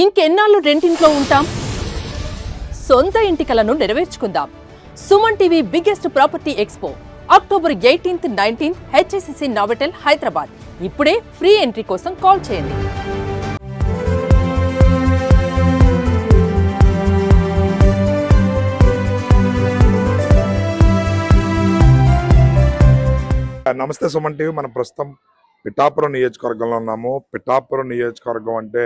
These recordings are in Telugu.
ఇంకెన్నాళ్ళు రెంటింట్లో ఉంటాం? సొంత ఇంటి కలను నెరవేర్చుకుందాం. Suman TV biggest property expo. October eighteenth nineteenth HSCC Novotel Hyderabad. ఇప్పుడే ఫ్రీ ఎంట్రీ కోసం కాల్ చేయండి. నమస్తే సుమన్ టీవీ. మనం ప్రస్తుతం పిఠాపురం నియోజకవర్గంలో ఉన్నాము. పిఠాపురం నియోజకవర్గం అంటే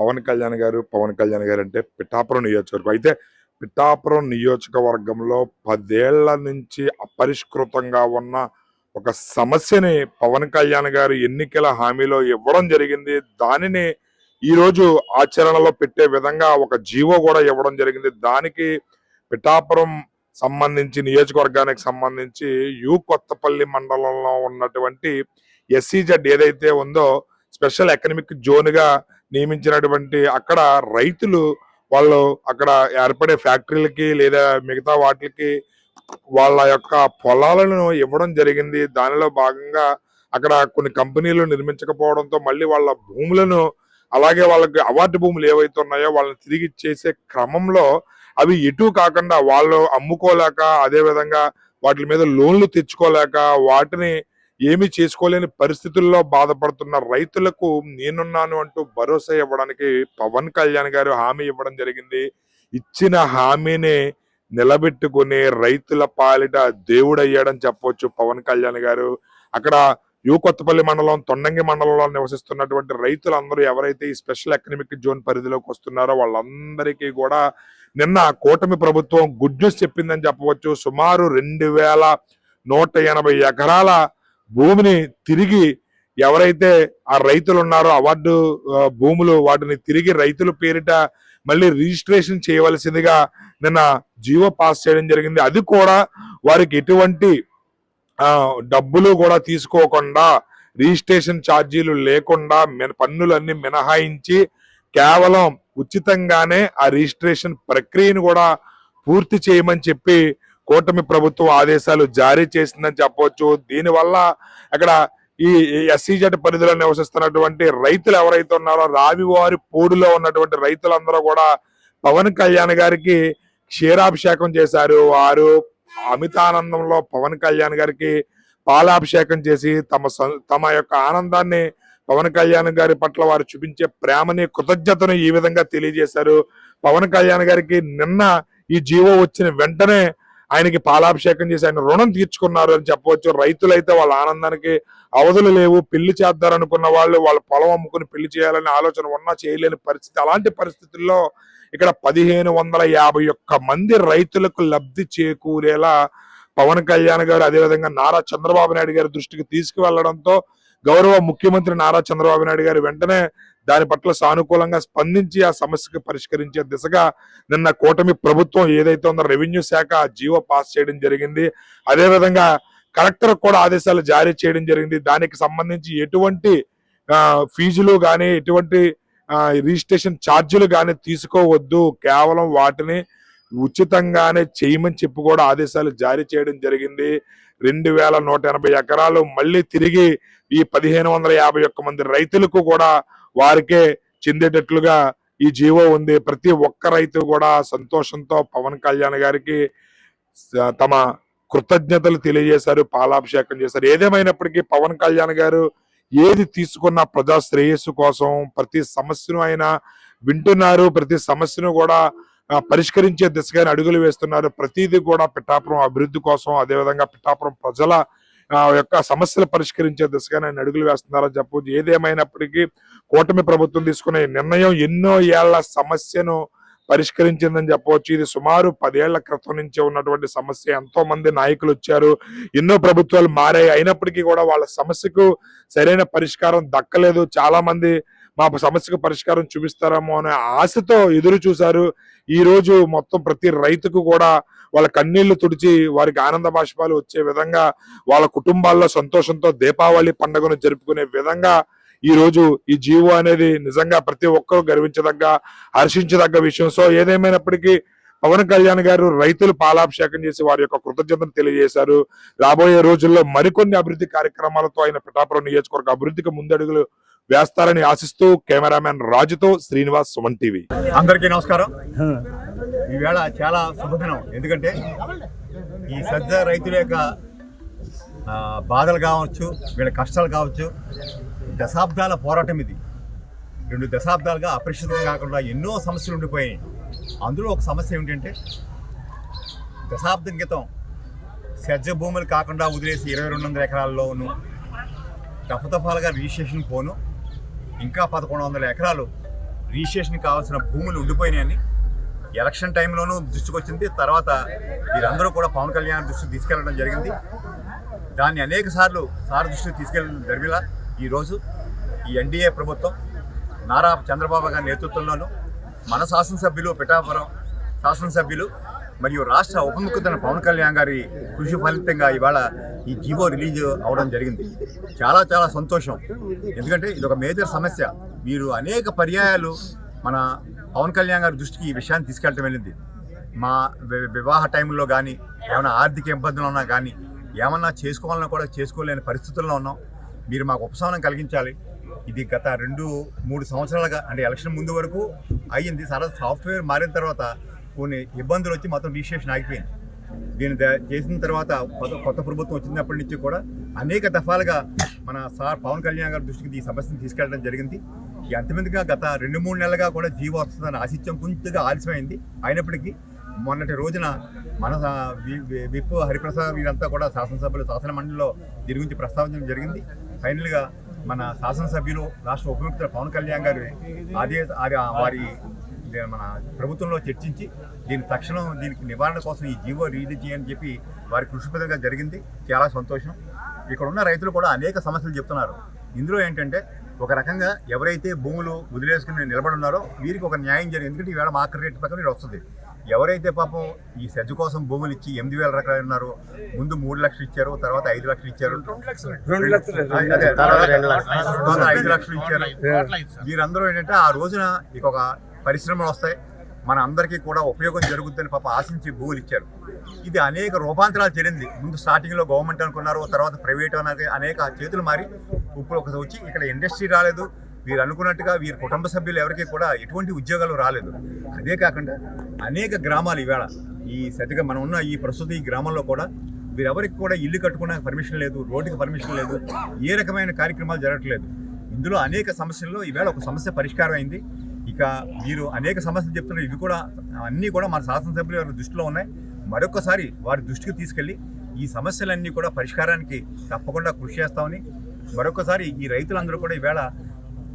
పవన్ కళ్యాణ్ గారు పవన్ కళ్యాణ్ గారు అంటే పిఠాపురం నియోజకవర్గం. అయితే పిఠాపురం నియోజకవర్గంలో పదేళ్ళ నుంచి అపరిష్కృతంగా ఉన్న ఒక సమస్యని పవన్ కళ్యాణ్ గారు ఎన్నికల హామీలో ఇవ్వడం జరిగింది. దానిని ఈరోజు ఆచరణలో పెట్టే విధంగా ఒక జీవో కూడా ఇవ్వడం జరిగింది. దానికి పిఠాపురం సంబంధించి నియోజకవర్గానికి సంబంధించి యు కొత్తపల్లి మండలంలో ఉన్నటువంటి ఎస్సీజెడ్ ఏదైతే ఉందో స్పెషల్ ఎకనమిక్ జోన్గా నియమించినటువంటి అక్కడ రైతులు వాళ్ళు అక్కడ ఏర్పడే ఫ్యాక్టరీలకి లేదా మిగతా వాటికి వాళ్ళ యొక్క పొలాలను ఇవ్వడం జరిగింది. దానిలో భాగంగా అక్కడ కొన్ని కంపెనీలు నిర్మించకపోవడంతో మళ్ళీ వాళ్ళ భూములను అలాగే వాళ్ళకి అవార్డు భూములు ఏవైతే ఉన్నాయో వాళ్ళని తిరిగి చేసే క్రమంలో అవి ఎటు కాకుండా వాళ్ళు అమ్ముకోలేక అదే విధంగా వాటి మీద లోన్లు తెచ్చుకోలేక వాటిని ఏమీ చేసుకోలేని పరిస్థితుల్లో బాధపడుతున్న రైతులకు నేనున్నాను అంటూ భరోసా ఇవ్వడానికి పవన్ కళ్యాణ్ గారు హామీ ఇవ్వడం జరిగింది. ఇచ్చిన హామీని నిలబెట్టుకుని రైతుల పాలిట దేవుడు అయ్యాడని పవన్ కళ్యాణ్ గారు. అక్కడ యూ కొత్తపల్లి మండలం తొండంగి మండలంలో నివసిస్తున్నటువంటి రైతులందరూ ఎవరైతే ఈ స్పెషల్ ఎకనమిక్ జోన్ పరిధిలోకి వస్తున్నారో వాళ్ళందరికీ కూడా నిన్న కూటమి ప్రభుత్వం గుడ్ న్యూస్ చెప్పిందని చెప్పవచ్చు. సుమారు రెండు వేల నూట ఎనభై ఎకరాల భూమిని తిరిగి ఎవరైతే ఆ రైతులు ఉన్నారో అవార్డు భూములు వాటిని తిరిగి రైతుల పేరిట మళ్ళీ రిజిస్ట్రేషన్ చేయవలసిందిగా నిన్న జీవో పాస్ చేయడం జరిగింది. అది కూడా వారికి ఎటువంటి డబ్బులు కూడా తీసుకోకుండా రిజిస్ట్రేషన్ ఛార్జీలు లేకుండా మిన- పన్నులన్నీ మినహాయించి కేవలం ఉచితంగానే ఆ రిజిస్ట్రేషన్ ప్రక్రియను కూడా పూర్తి చేయమని చెప్పి కూటమి ప్రభుత్వం ఆదేశాలు జారీ చేసిందని చెప్పవచ్చు. దీనివల్ల అక్కడ ఈ ఎస్సీజెడ్ పరిధిలో నివసిస్తున్నటువంటి రైతులు ఎవరైతే ఉన్నారో రావివారి పోడులో ఉన్నటువంటి రైతులందరూ కూడా పవన్ కళ్యాణ్ గారికి క్షీరాభిషేకం చేశారు. వారు అమితానందంలో పవన్ కళ్యాణ్ గారికి పాలాభిషేకం చేసి తమ తమ యొక్క ఆనందాన్ని పవన్ కళ్యాణ్ గారి పట్ల వారు చూపించే ప్రేమని కృతజ్ఞతను ఈ విధంగా తెలియజేశారు. పవన్ కళ్యాణ్ గారికి నిన్న ఈ జీవో వచ్చిన వెంటనే ఆయనకి పాలాభిషేకం చేసి ఆయన రుణం తీర్చుకున్నారు అని చెప్పవచ్చు. రైతులైతే వాళ్ళ ఆనందానికి అవధులు లేవు. పెళ్ళి చేద్దారనుకున్న వాళ్ళు వాళ్ళ పొలం అమ్ముకుని పెళ్ళి చేయాలనే ఆలోచన ఉన్నా చేయలేని పరిస్థితి. అలాంటి పరిస్థితుల్లో ఇక్కడ పదిహేను వందల యాభై ఒక్క మంది రైతులకు లబ్ధి చేకూరేలా పవన్ కళ్యాణ్ గారు అదేవిధంగా నారా చంద్రబాబు నాయుడు గారి దృష్టికి తీసుకువెళ్ళడంతో గౌరవ ముఖ్యమంత్రి నారా చంద్రబాబు నాయుడు గారు వెంటనే దాని పట్ల సానుకూలంగా స్పందించి ఆ సమస్యకు పరిష్కరించే దిశగా నిన్న కూటమి ప్రభుత్వం ఏదైతే ఉందో రెవెన్యూ శాఖ జీవో పాస్ చేయడం జరిగింది. అదేవిధంగా కలెక్టర్ కూడా ఆదేశాలు జారీ చేయడం జరిగింది. దానికి సంబంధించి ఎటువంటి ఫీజులు కానీ ఎటువంటి రిజిస్ట్రేషన్ ఛార్జీలు కానీ తీసుకోవద్దు. కేవలం వాటిని ఉచితంగానే చేయమని చెప్పి కూడా ఆదేశాలు జారీ చేయడం జరిగింది. రెండు వేల నూట ఎనభై ఎకరాలు మళ్ళీ తిరిగి ఈ పదిహేను వందల యాభై ఒక్క మంది రైతులకు కూడా వారికే చెందేటట్లుగా ఈ జీవో ఉంది. ప్రతి ఒక్క రైతు కూడా సంతోషంతో పవన్ కళ్యాణ్ గారికి తమ కృతజ్ఞతలు తెలియజేశారు పాలాభిషేకం చేశారు. ఏదేమైనప్పటికీ పవన్ కళ్యాణ్ గారు ఏది తీసుకున్న ప్రజా శ్రేయస్సు కోసం ప్రతి సమస్యను ఆయన వింటున్నారు. ప్రతి సమస్యను కూడా పరిష్కరించే దిశగానే అడుగులు వేస్తున్నారు. ప్రతిదీ కూడా పిఠాపురం అభివృద్ధి కోసం అదేవిధంగా పిఠాపురం ప్రజల ఆ, యొక్క సమస్యలు పరిష్కరించే దిశగా అడుగులు వేస్తున్నారని చెప్పవచ్చు. ఏదేమైనప్పటికీ కూటమి ప్రభుత్వం తీసుకునే నిర్ణయం ఎన్నో ఏళ్ళ సమస్యను పరిష్కరించిందని చెప్పవచ్చు. ఇది సుమారు పదేళ్ళ క్రితం నుంచే ఉన్నటువంటి సమస్య. ఎంతో మంది నాయకులు వచ్చారు. ఎన్నో ప్రభుత్వాలు మారాయి. అయినప్పటికీ కూడా వాళ్ళ సమస్యకు సరైన పరిష్కారం దక్కలేదు. చాలా మంది మా సమస్యకు పరిష్కారం చూపిస్తారేమో అనే ఆశతో ఎదురు చూశారు. ఈ రోజు మొత్తం ప్రతి రైతుకు కూడా వాళ్ళ కన్నీళ్ళు తుడిచి వారికి ఆనంద బాష్పాలు వచ్చే విధంగా వాళ్ళ కుటుంబాల్లో సంతోషంతో దీపావళి పండుగను జరుపుకునే విధంగా ఈ రోజు ఈ జీవో అనేది నిజంగా ప్రతి ఒక్కరూ గర్వించదగ్గ హర్షించదగ్గ విషయం. సో ఏదేమైనప్పటికీ పవన్ కళ్యాణ్ గారు రైతులు పాలాభిషేకం చేసి వారి యొక్క కృతజ్ఞతను తెలియజేశారు. రాబోయే రోజుల్లో మరికొన్ని అభివృద్ధి కార్యక్రమాలతో ఆయన పిఠాపురం నియోజకవర్గ అభివృద్ధికి ముందడుగులు వేస్తారని ఆశిస్తూ కెమెరామెన్ రాజుతో శ్రీనివాస్ సుమన్ టీవీ. అందరికీ నమస్కారం. ఈవేళ చాలా శుభదినం. ఎందుకంటే ఈ సజ్జ రైతుల యొక్క బాధలు కావచ్చు వీళ్ళ కష్టాలు కావచ్చు దశాబ్దాల పోరాటం ఇది. రెండు దశాబ్దాలుగా అపరిశుద్ధం కాకుండా ఎన్నో సమస్యలు ఉండిపోయాయి. అందులో ఒక సమస్య ఏమిటంటే దశాబ్దం క్రితం సజ్జ భూములు కాకుండా వదిలేసి ఇరవై రెండు వందల ఎకరాల్లోను దఫదఫాలుగా రిజిస్ట్రేషన్ పోను. ఇంకా పదకొండు వందల ఎకరాలు రిజిస్ట్రేషన్ కావాల్సిన భూములు ఉండిపోయినాయని ఎలక్షన్ టైంలోనూ దృష్టికి వచ్చింది. తర్వాత వీరందరూ కూడా పవన్ కళ్యాణ్ దృష్టికి తీసుకెళ్ళడం జరిగింది. దాన్ని అనేక సార్లు సార్ దృష్టికి తీసుకెళ్ళిన జరిగిలా ఈరోజు ఈ ఎన్డీఏ ప్రభుత్వం నారా చంద్రబాబు గారి నేతృత్వంలోనూ మన శాసనసభ్యులు పిఠాపురం శాసనసభ్యులు మరియు రాష్ట్ర ఉప ముఖ్యమంత్రి పవన్ కళ్యాణ్ గారి కృషి ఫలితంగా ఇవాళ ఈ జీవో రిలీజ్ అవడం జరిగింది. చాలా చాలా సంతోషం. ఎందుకంటే ఇది ఒక మేజర్ సమస్య. మీరు అనేక పర్యాయాలు మన పవన్ కళ్యాణ్ గారి దృష్టికి ఈ విషయాన్ని తీసుకెళ్ళటం వెళ్ళింది. మా వివాహ టైంలో కానీ ఏమైనా ఆర్థిక ఇబ్బందులు ఉన్నా కానీ ఏమన్నా చేసుకోవాలన్నా కూడా చేసుకోలేని పరిస్థితుల్లో ఉన్నాం. మీరు మాకు ఉపశమనం కలిగించాలి. ఇది గత రెండు మూడు సంవత్సరాలుగా అంటే ఎలక్షన్ ముందు వరకు అయ్యింది. సరే సాఫ్ట్వేర్ మారిన తర్వాత కొన్ని ఇబ్బందులు వచ్చి మొత్తం రిజిస్ట్రేషన్ ఆగిపోయింది. దీన్ని చేసిన తర్వాత కొత్త కొత్త ప్రభుత్వం వచ్చినప్పటి నుంచి కూడా అనేక దఫాలుగా మన సార్ పవన్ కళ్యాణ్ గారి దృష్టికి ఈ సమస్యను తీసుకెళ్ళడం జరిగింది. ఎంతమందిగా అంతమందిగా గత రెండు మూడు నెలలుగా కూడా జీవో వస్తుందని ఆశిత్యం కొంచెంగా ఆలస్యమైంది. అయినప్పటికీ మొన్నటి రోజున మన వి- విప్ హరిప్రసాద్ వీరంతా కూడా శాసనసభ్యులు శాసన మండలిలో దీని గురించి ప్రస్తావించడం జరిగింది. ఫైనల్గా మన శాసనసభ్యులు రాష్ట్ర ఉప పవన్ కళ్యాణ్ గారు అదే అది- వారి మన ప్రభుత్వంలో చర్చించి దీని తక్షణం దీనికి నివారణ కోసం ఈ జీవో రిలీజ్ చేయని చెప్పి వారి కృషిపదంగా జరిగింది. చాలా సంతోషం. ఇక్కడ ఉన్న రైతులు కూడా అనేక సమస్యలు చెప్తున్నారు. ఇందులో ఏంటంటే ఒక రకంగా ఎవరైతే భూములు వదిలేసుకుని నిలబడి ఉన్నారో వీరికి ఒక న్యాయం జరిగింది. ఎందుకంటే ఈవేళ మార్కెట్ రేట్ ప్రకారం ఇది వస్తుంది. ఎవరైతే పాపం ఈ సెజ్ కోసం భూములు ఇచ్చి ఎనిమిది వేల రకాలు ఉన్నారో ముందు మూడు లక్షలు ఇచ్చారు తర్వాత ఐదు లక్షలు ఇచ్చారు. అదే, తర్వాత తర్వాత ఐదు లక్షలు ఇచ్చారు. వీరందరూ ఏంటంటే ఆ రోజున ఇక ఒక పరిశ్రమలు వస్తాయి. మన అందరికీ కూడా ఉపయోగం జరుగుతుందని పాప ఆశించి భూములు ఇచ్చారు. ఇది అనేక రూపాంతరాలు చెందింది ముందు స్టార్టింగ్లో గవర్నమెంట్ అనుకున్నారు తర్వాత ప్రైవేట్ అనేది అనేక చేతులు మారి ఇప్పుడు ఒకసారి వచ్చి ఇక్కడ ఇండస్ట్రీ రాలేదు. వీరు అనుకున్నట్టుగా వీరి కుటుంబ సభ్యులు ఎవరికి కూడా ఎటువంటి ఉద్యోగాలు రాలేదు. అదే కాకుండా అనేక గ్రామాలు ఈవేళ ఈ సతిగా మనం ఉన్న ఈ ప్రస్తుత ఈ గ్రామంలో కూడా వీరెవరికి కూడా ఇల్లు కట్టుకోవడానికి పర్మిషన్ లేదు రోడ్డుకి పర్మిషన్ లేదు ఏ రకమైన కార్యక్రమాలు జరగట్లేదు. ఇందులో అనేక సమస్యల్లో ఈవేళ ఒక సమస్య పరిష్కారం అయింది ఇక మీరు అనేక సమస్యలు చెప్తున్నారు. ఇవి కూడా అన్నీ కూడా మన శాసనసభ్యుల వారి దృష్టిలో ఉన్నాయి. మరొకసారి వారి దృష్టికి తీసుకెళ్ళి ఈ సమస్యలన్నీ కూడా పరిష్కారానికి తప్పకుండా కృషి చేస్తామని మరొకసారి ఈ రైతులందరూ కూడా ఈవేళ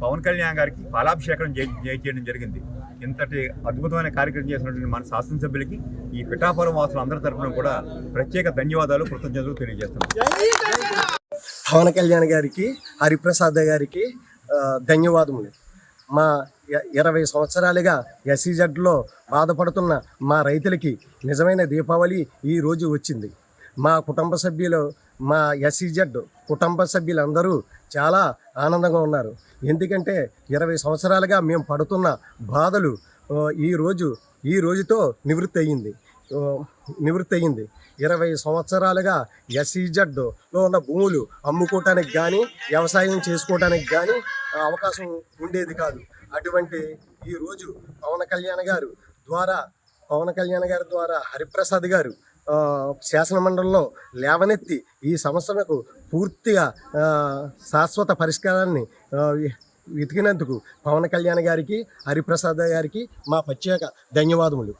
పవన్ కళ్యాణ్ గారికి పాలాభిషేకం చేయ- చేయ- చేయడం జరిగింది. ఇంతటి అద్భుతమైన కార్యక్రమం చేసినటువంటి మన శాసనసభ్యులకి ఈ పిఠాపురం వాసులు అందరి తరఫున కూడా ప్రత్యేక ధన్యవాదాలు కృతజ్ఞతలు తెలియజేస్తున్నాం. పవన్ కళ్యాణ్ గారికి హరిప్రసాద్ గారికి ధన్యవాదములు. మా ఇరవై సంవత్సరాలుగా ఎస్సీజెడ్లో బాధపడుతున్న మా రైతులకి నిజమైన దీపావళి ఈ రోజు వచ్చింది. మా కుటుంబ సభ్యులు మా ఎస్సీజెడ్ కుటుంబ సభ్యులందరూ చాలా ఆనందంగా ఉన్నారు. ఎందుకంటే ఇరవై సంవత్సరాలుగా మేము పడుతున్న బాధలు ఈరోజు ఈ రోజు ఈ రోజుతో నివృత్తి అయ్యింది నివృత్తి అయ్యింది ఇరవై సంవత్సరాలుగా ఎస్ఈజెడ్లో ఉన్న భూములు అమ్ముకోవటానికి కానీ వ్యవసాయం చేసుకోవటానికి కానీ అవకాశం ఉండేది కాదు. అటువంటి ఈ రోజు పవన్ కళ్యాణ్ గారు ద్వారా పవన్ కళ్యాణ్ గారి ద్వారా హరిప్రసాద్ గారు శాసనమండలిలో శాసన లేవనెత్తి ఈ సమస్యలకు పూర్తిగా శాశ్వత పరిష్కారాన్ని వెతికినందుకు పవన్ కళ్యాణ్ గారికి హరిప్రసాద్ గారికి మా ప్రత్యేక ధన్యవాదములు.